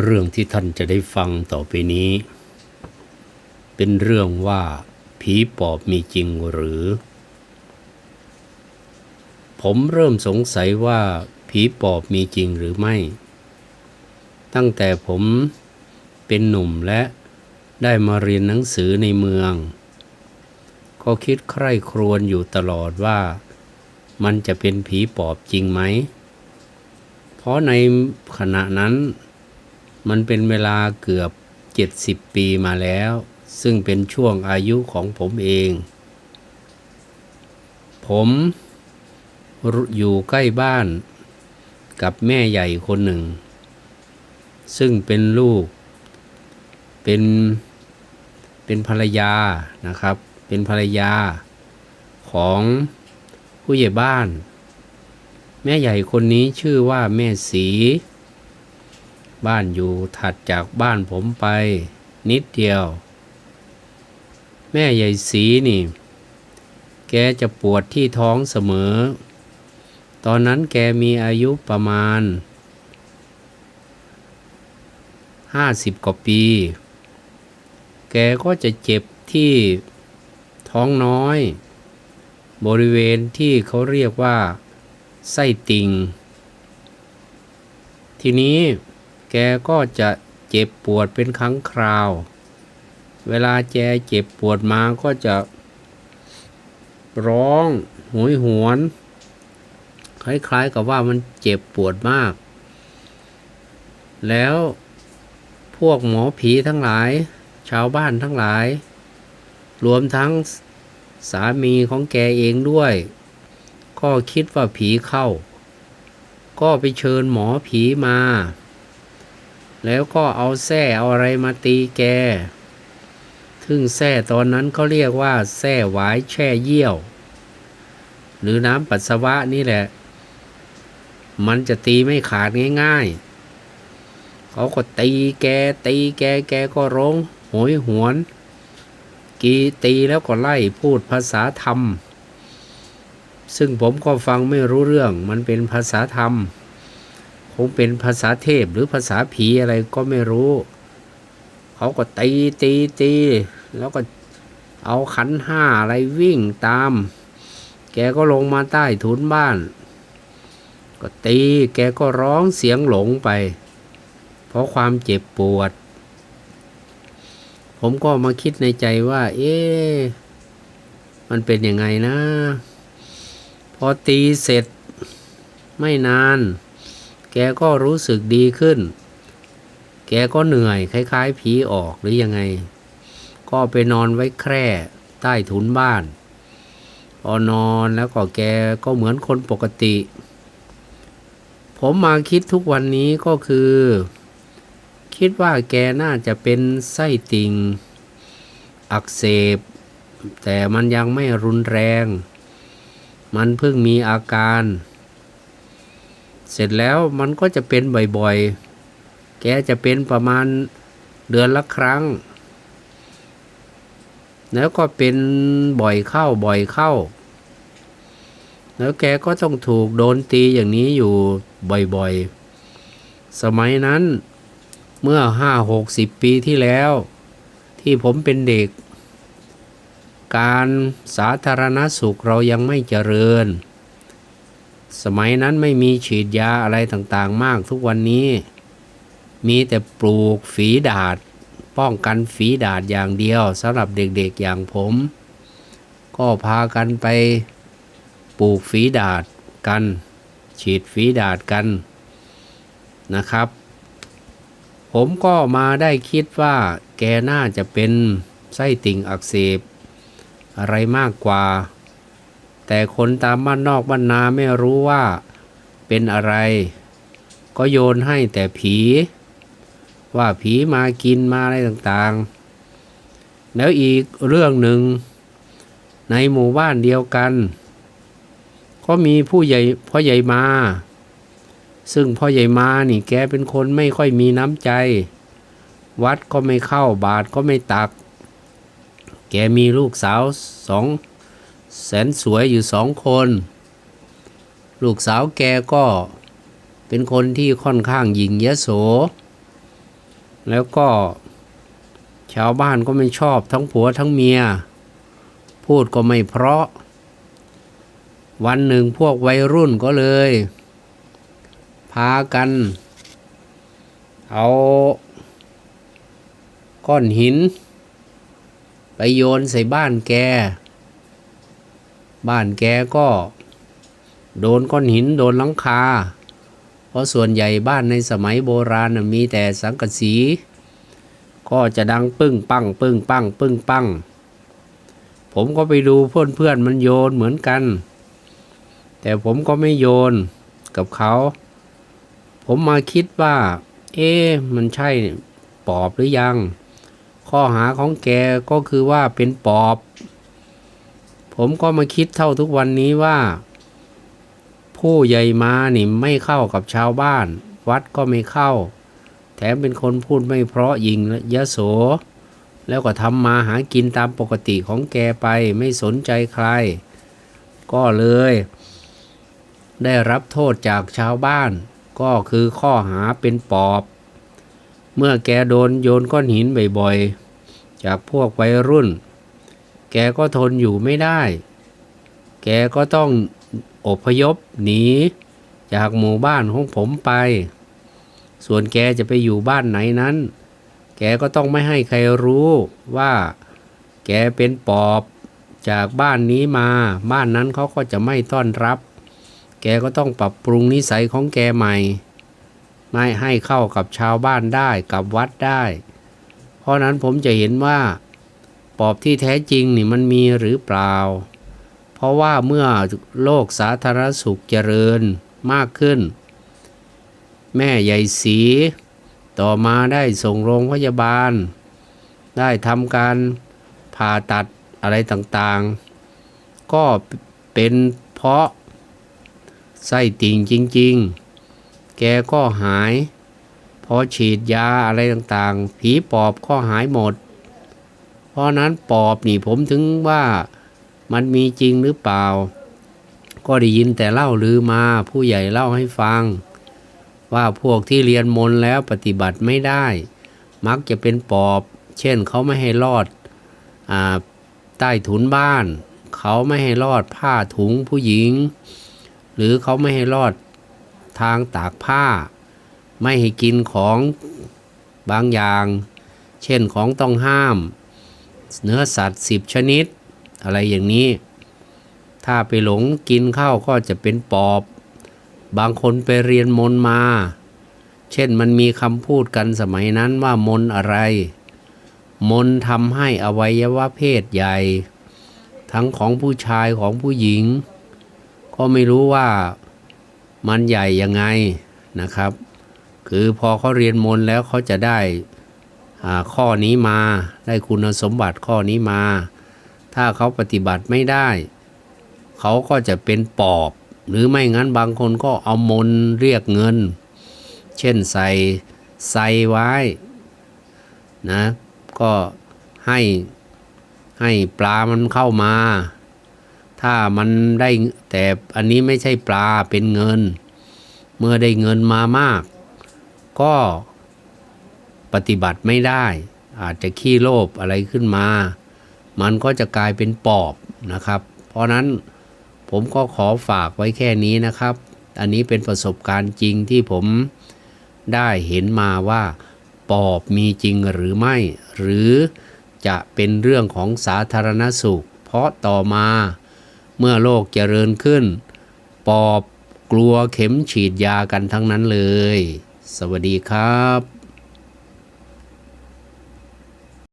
เรื่องที่ท่านจะได้ฟังต่อไปนี้ เป็นเรื่องว่าผีปอบมีจริงหรือ ผมเริ่มสงสัยว่าผีปอบมีจริงหรือไม่ ตั้งแต่ผมเป็นหนุ่มและได้มาเรียนหนังสือในเมือง ก็คิดใคร่ครวญอยู่ตลอดว่ามันจะเป็นผีปอบจริงไหม เพราะในขณะนั้น มันเป็นเวลาเกือบ 70 ปีมาแล้ว ซึ่งเป็นช่วงอายุของผมเอง ผมอยู่ใกล้บ้านกับแม่ใหญ่คนหนึ่ง ซึ่งเป็นลูก เป็นเป็นภรรยานะครับ เป็นภรรยาของผู้ใหญ่บ้าน แม่ใหญ่คนนี้ชื่อว่าแม่สี บ้านอยู่ถัดจากบ้านผมไป นิดเดียว แม่ใหญ่สีนี่ แกจะปวดที่ท้องเสมอ ตอนนั้นแกมีอายุประมาณห้าสิบกว่าปี แกก็จะเจ็บที่ท้องน้อย บริเวณที่เขาเรียกว่า ไส้ติ่ง ทีนี้ แกก็จะเจ็บปวดเป็นครั้งคราว เวลาแกเจ็บปวดมาก็จะ ร้องหวยหวน คล้ายๆกับว่ามันเจ็บปวดมาก แล้วพวกหมอผีทั้งหลาย ชาวบ้านทั้งหลาย รวมทั้งสามีของแกเองด้วย ก็คิดว่าผีเข้า ก็ไปเชิญหมอผีมา แล้วก็เอาแส้เอาอะไรมาตีแกซึ่งแส้ตอนนั้นเขาเรียกว่าแส้หวายแช่เยี่ยว หรือน้ำปัสสาวะนี่แหละ มันจะตีไม่ขาดง่าย ๆ เขาก็ตีแกตีแกแกก็ร้องโหยหวน กีตีแล้วก็ไล่พูดภาษาธรรม ซึ่งผมก็ฟังไม่รู้เรื่องมันเป็นภาษาธรรม งเป็นภาษาเทพหรือภาษาผีอะไรก็ไม่รู้ เขาก็ตีตีตีแล้วก็เอาขันห้าอะไรวิ่งตาม แกก็ลงมาใต้ถุนบ้าน ก็ตีแกก็ร้องเสียงหลงไป เพราะความเจ็บปวด ผมก็มาคิดในใจว่า เอ๊ะมันเป็นยังไงนะ พอตีเสร็จไม่นาน แกก็รู้สึกดีขึ้น แกก็เหนื่อยคล้ายๆผีออกหรือยังไง ก็ไปนอนไว้แคร่ใต้ถุนบ้านพอนอนแล้วก็แกก็เหมือนคนปกติ ผมมาคิดทุกวันนี้ก็คือ คิดว่าแกน่าจะเป็นไส้ติ่งอักเสบ แต่มันยังไม่รุนแรง มันเพิ่งมีอาการ เสร็จแล้วมันก็จะเป็นบ่อยๆ แกจะเป็นประมาณเดือนละครั้ง แล้วก็เป็นบ่อยเข้าบ่อยเข้า แล้วแกก็ต้องถูกโดนตีอย่างนี้อยู่บ่อยๆ สมัยนั้นเมื่อห้าหกสิบปีที่แล้ว ที่ผมเป็นเด็ก การสาธารณสุขเรายังไม่เจริญ สมัยนั้นไม่มีฉีดยาอะไรต่างๆ มากทุกวันนี้ มีแต่ปลูกฝีดาด ป้องกันฝีดาดอย่างเดียวสำหรับเด็กๆอย่างผม ก็พากันไปปลูกฝีดาดกัน ฉีดฝีดาดกันนะครับ ผมก็มาได้คิดว่าแกน่าจะเป็นไส้ติ่งอักเสบ อะไรมากกว่า แต่คนตามบ้านนอกบ้านนาไม่รู้ว่าเป็นอะไร ก็โยนให้แต่ผี ว่าผีมากินมาอะไรต่างๆ แล้วอีกเรื่องหนึ่ง ในหมู่บ้านเดียวกัน ก็มีผู้ใหญ่พ่อใหญ่มา ซึ่งพ่อใหญ่มานี่แกเป็นคนไม่ค่อยมีน้ำใจ วัดก็ไม่เข้าบาทก็ไม่ตัก แกมีลูกสาวสอง แสนสวยอยู่สองคน ลูกสาวแกก็เป็นคนที่ค่อนข้างหยิ่งยโส แล้วก็ชาวบ้านก็ไม่ชอบทั้งผัวทั้งเมีย พูดก็ไม่เพราะ วันหนึ่งพวกวัยรุ่นก็เลย พากัน เอาก้อนหิน ไปโยนใส่บ้านแก บ้านแกก็ โดนก้อนหินโดนหลังคา เพราะส่วนใหญ่บ้านในสมัยโบราณมีแต่สังกะสี ก็จะดังปึ้งปังปึ้งปังปึ้งปังผมก็ไปดูเพื่อนเพื่อนๆมันโยนเหมือนกัน แต่ผมก็ไม่โยนกับเขา ผมมาคิดว่า เอ๊ะมันใช่ปอบหรือยัง ข้อหาของแกก็คือว่าเป็นปอบ ผมก็มาคิดเท่าทุกวันนี้ว่า ผู้ใหญ่มานี่ไม่เข้ากับชาวบ้าน วัดก็ไม่เข้า แถมเป็นคนพูดไม่เพราะยิงและโส แล้วก็ทำมาหากินตามปกติของแกไปไม่สนใจใคร ก็เลย ได้รับโทษจากชาวบ้าน ก็คือข้อหาเป็นปอบ เมื่อแกโดนโยนก้อนหินบ่อยๆ จากพวกวัยรุ่น แกก็ทนอยู่ไม่ได้ แกก็ต้องอพยพหนีจากหมู่บ้านของผมไป ส่วนแกจะไปอยู่บ้านไหนนั้น แกก็ต้องไม่ให้ใครรู้ว่าแกเป็นปอบจากบ้านนี้มา บ้านนั้นเขาก็จะไม่ต้อนรับ แกก็ต้องปรับปรุงนิสัยของแกใหม่ ไม่ให้เข้ากับชาวบ้านได้กับวัดได้ เพราะนั้นผมจะเห็นว่า ปอบที่แท้จริงนี่มันมีหรือเปล่า เพราะว่าเมื่อโลกสาธารณสุขเจริญมากขึ้น แม่ใหญ่สีต่อมาได้ส่งโรงพยาบาล ได้ทำการผ่าตัดอะไรต่างๆ ก็เป็นเพราะไส้ติ่งจริง ๆ แกก็หาย พอฉีดยาอะไรต่างๆ ผีปอบก็หายหมด ราะนั้นปอบนี่ผมถึงว่ามันมีจริงหรือเปล่า ก็ได้ยินแต่เล่าลือมาผู้ใหญ่เล่าให้ฟัง ว่าพวกที่เรียนมนต์แล้วปฏิบัติไม่ได้ มักจะเป็นปอบ เช่นเขาไม่ให้รอดอใต้ถุนบ้าน เขาไม่ให้รอดผ้าถุงผู้หญิง หรือเขาไม่ให้รอดทางตากผ้า ไม่ให้กินของบางอย่าง เช่นของต้องห้าม เนื้อสัตว์สิบชนิด อะไรอย่างนี้ ถ้าไปหลงกินข้าวก็จะเป็นปอบ บางคนไปเรียนมนมา เช่นมันมีคำพูดกันสมัยนั้นว่ามนอะไร มนทำให้อวัยวะเพศใหญ่ ทั้งของผู้ชายของผู้หญิง ก็ไม่รู้ว่ามันใหญ่ยังไงนะครับ คือพอเขาเรียนมนแล้วเขาจะได้ ข้อนี้มาได้คุณสมบัติข้อนี้มา ถ้าเขาปฏิบัติไม่ได้ เขาก็จะเป็นปอบ หรือไม่งั้นบางคนก็เอามนเรียกเงิน เช่นใส่ใส่ไว้นะก็ให้ให้ปลามันเข้ามา ถ้ามันได้แต่อันนี้ไม่ใช่ปลาเป็นเงิน เมื่อได้เงินมามาก ก็ ปฏิบัติไม่ได้ อาจจะขี้โลภอะไรขึ้นมา มันก็จะกลายเป็นปอบนะครับ เพราะนั้นผมก็ขอฝากไว้แค่นี้นะครับ อันนี้เป็นประสบการณ์จริงที่ผมได้เห็นมาว่า ปอบมีจริงหรือไม่ หรือจะเป็นเรื่องของสาธารณสุข เพราะต่อมาเมื่อโลกเจริญขึ้น ปอบกลัวเข็มฉีดยากันทั้งนั้นเลย สวัสดีครับ